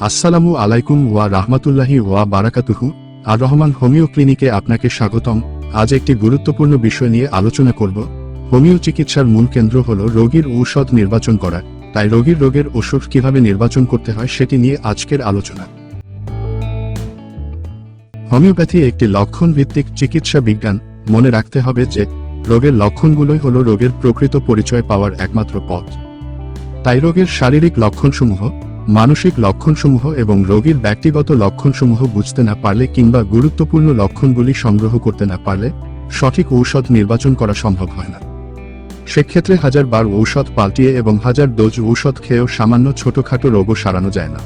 আসসালামু আলাইকুম ওয়া রাহমাতুল্লাহি ওয়া বারাকাতুহু। আর রহমান হোমিও ক্লিনিকে আপনাকে স্বাগতম। আজ একটি গুরুত্বপূর্ণ বিষয় নিয়ে আলোচনা করব। হোমিও চিকিৎসার মূল কেন্দ্র হল রোগীর ঔষধ নির্বাচন করা। তাই রোগীর রোগের ওষুধ কীভাবে নির্বাচন করতে হয় সেটি নিয়ে আজকের আলোচনা। হোমিওপ্যাথি একটি লক্ষণ ভিত্তিক চিকিৎসা বিজ্ঞান। মনে রাখতে হবে যে, রোগের লক্ষণগুলোই হল রোগের প্রকৃত পরিচয় পাওয়ার একমাত্র পথ। তাই রোগের শারীরিক লক্ষণসমূহ মানসিক লক্ষণসমূহ এবং রোগীর ব্যক্তিগত লক্ষণসমূহ বুঝতে না পারলে কিংবা গুরুত্বপূর্ণ লক্ষণগুলি সংগ্রহ করতে না পারলে সঠিক ঔষধ নির্বাচন করা সম্ভব হয় না। সেক্ষেত্রে হাজার বার ঔষধ পাল্টিয়ে এবং হাজার ডোজ ঔষধ খেয়েও সামান্য ছোটখাটো রোগও সারানো যায় না।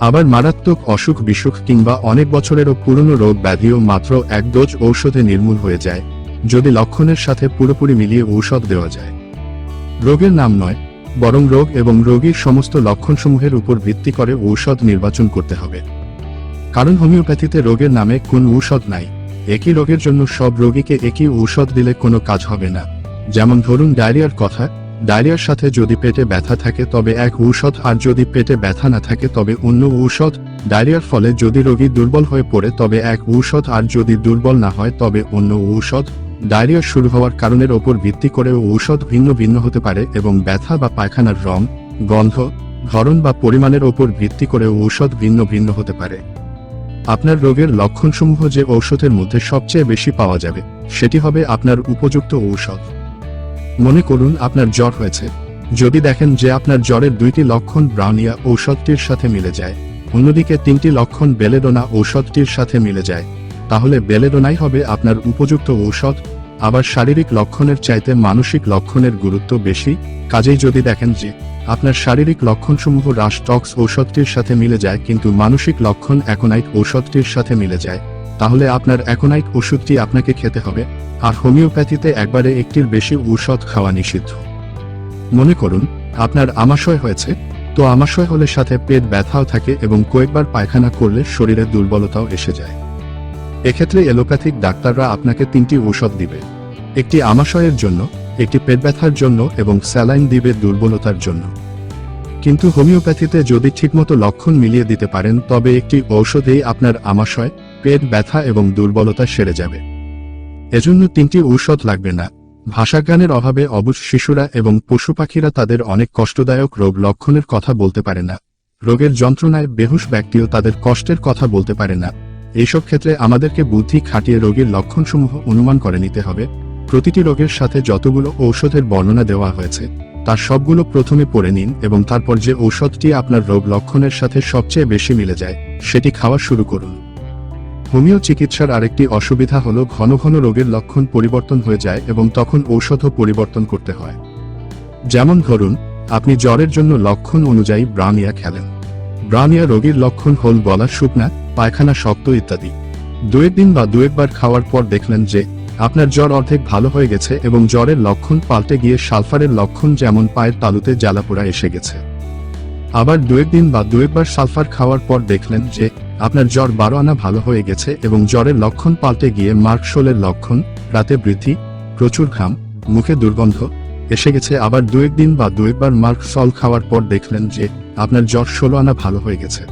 আবার মারাত্মক অসুখ বিসুখ কিংবা অনেক বছরেরও পুরনো রোগ ব্যাধিও মাত্র এক ডোজ ঔষধে নির্মূল হয়ে যায়, যদি লক্ষণের সাথে পুরোপুরি মিলিয়ে ঔষধ দেওয়া যায়। রোগের নাম নয় বরং রোগ এবং রোগীর সমস্ত লক্ষণসমূহের উপর ভিত্তি করে ঔষধ নির্বাচন করতে হবে। কারণ হোমিওপ্যাথিতে রোগের নামে কোন ঔষধ নাই। একই রোগের জন্য সব রোগীকে একই ঔষধ দিলে কোনো কাজ হবে না। যেমন ধরুন ডায়রিয়ার কথা, ডায়রিয়ার সাথে যদি পেটে ব্যথা থাকে তবে এক ঔষধ আর যদি পেটে ব্যথা না থাকে তবে অন্য ঔষধ। ডায়রিয়ার ফলে যদি রোগী দুর্বল হয়ে পড়ে তবে এক ঔষধ আর যদি দুর্বল না হয় তবে অন্য ঔষধ। ডায়রিয়া শুরু হওয়ার কারণের ওপর ভিত্তি করে ঔষধ ভিন্ন ভিন্ন হতে পারে এবং ব্যথা বা পায়খানার রং, গন্ধ, ধরন বা পরিমাণের ওপর ভিত্তি করে ঔষধ ভিন্ন ভিন্ন হতে পারে। আপনার রোগের লক্ষণসমূহ যে ঔষধের মধ্যে সবচেয়ে বেশি পাওয়া যাবে, সেটি হবে আপনার উপযুক্ত ঔষধ। মনে করুন আপনার জ্বর হয়েছে। যদি দেখেন যে আপনার জ্বরের দুইটি লক্ষণ ব্রাউনিয়া ঔষধটির সাথে মিলে যায়, অন্যদিকে তিনটি লক্ষণ বেলেডোনা ঔষধটির সাথে মিলে যায়। তাহলে বেলেডোনাই হবে আপনার উপযুক্ত ঔষধ। আবার শারীরিক লক্ষণের চাইতে মানসিক লক্ষণের গুরুত্ব বেশি। কাজেই যদি দেখেন যে, আপনার শারীরিক লক্ষণসমূহ রাষ্ট্রক্স ঔষধটির সাথে মিলে যায়, কিন্তু মানসিক লক্ষণ অ্যাকোনাইট ঔষধটির সাথে মিলে যায়, তাহলে আপনার অ্যাকোনাইট ওষুধটি আপনাকে খেতে হবে। আর হোমিওপ্যাথিতে একবারে একটির বেশি ঔষধ খাওয়া নিষিদ্ধ। মনে করুন, আপনার আমাশয় হয়েছে, তো আমাশয় হলে সাথে পেট ব্যথাও থাকে এবং কয়েকবার পায়খানা করলে শরীরে দুর্বলতাও এসে যায়। এক্ষেত্রে এলোপ্যাথিক ডাক্তাররা আপনাকে তিনটি ঔষধ দিবে। একটি আমাশয়ের জন্য, একটি পেট ব্যথার জন্য এবং স্যালাইন দিবে দুর্বলতার জন্য। কিন্তু হোমিওপ্যাথিতে যদি ঠিকমতো লক্ষণ মিলিয়ে দিতে পারেন, তবে একটি ঔষধেই আপনার আমাশয়, পেট ব্যথা এবং দুর্বলতা সেরে যাবে। এজন্য তিনটি ঔষধ লাগবে না। ভাষাজ্ঞানের অভাবে অবুজ শিশুরা এবং পশু পাখিরা তাদের অনেক কষ্টদায়ক রোগ লক্ষণের কথা বলতে পারে না। রোগের যন্ত্রণায় বেহুশ ব্যক্তিও তাদের কষ্টের কথা বলতে পারে না। এইসব ক্ষেত্রে আমাদেরকে বুদ্ধি খাটিয়ে রোগের লক্ষণসমূহ অনুমান করে নিতে হবে। প্রতিটি রোগের সাথে যতগুলো ঔষধের বর্ণনা দেওয়া হয়েছে, তার সবগুলো প্রথমে পড়ে নিন এবং তারপর যে ঔষধটি আপনার রোগ লক্ষণের সাথে সবচেয়ে বেশি মিলে যায়, সেটি খাওয়া শুরু করুন। হোমিও চিকিৎসার আরেকটি অসুবিধা হল ঘন ঘন রোগের লক্ষণ পরিবর্তন হয়ে যায় এবং তখন ঔষধও পরিবর্তন করতে হয়। যেমন ধরুন, আপনি জ্বরের জন্য লক্ষণ অনুযায়ী ব্রামিয়া খেলেন। ব্রামিয়া রোগীর লক্ষণ হল গলা শুকনা, পায়খানা শক্ত ইত্যাদি। দুয়েক দিন বা দুয়েকবার খাওয়ার পর দেখলেন যে, আপনার জ্বর অর্ধেক ভালো হয়ে গেছে এবং জ্বরের লক্ষণ পাল্টে গিয়ে সালফারের লক্ষণ যেমন পায়ের তালুতে জ্বালাপোড়া এসে গেছে। আবার দুয়েক দিন বা দুয়েকবার সালফার খাওয়ার পর দেখলেন যে, আপনার জ্বর বারো আনা ভালো হয়ে গেছে এবং জ্বরের লক্ষণ পাল্টে গিয়ে মার্কশোলের লক্ষণ, রাতে বৃদ্ধি, প্রচুর ঘাম, মুখে দুর্গন্ধ এসে গেছে, আবার দুয়েক দিন বা দুয়েকবার মার্ক সল খাওয়ার পর দেখলেন যে, আপনার জ্বর ষোলো আনা ভালো হয়ে গেছে।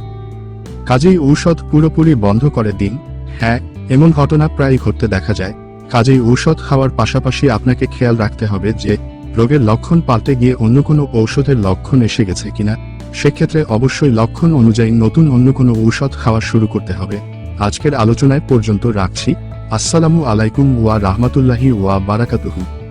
কাজেই ঔষধ পুরোপুরি বন্ধ করে দিন। হ্যাঁ এমন ঘটনা প্রায় ঘটতে দেখা যায়। কাজেই ঔষধ খাওয়ার পাশাপাশি আপনাকে খেয়াল রাখতে হবে যে, রোগের লক্ষণ পাল্টে গিয়ে অন্য কোনো ঔষধের লক্ষণ এসে গেছে কিনা। সেক্ষেত্রে অবশ্যই লক্ষণ অনুযায়ী নতুন অন্য কোনো ঔষধ খাওয়া শুরু করতে হবে। আজকের আলোচনায় পর্যন্ত রাখছি। আসসালামু আলাইকুম ওয়া রাহমাতুল্লাহি ওয়া বারাকাতুহু।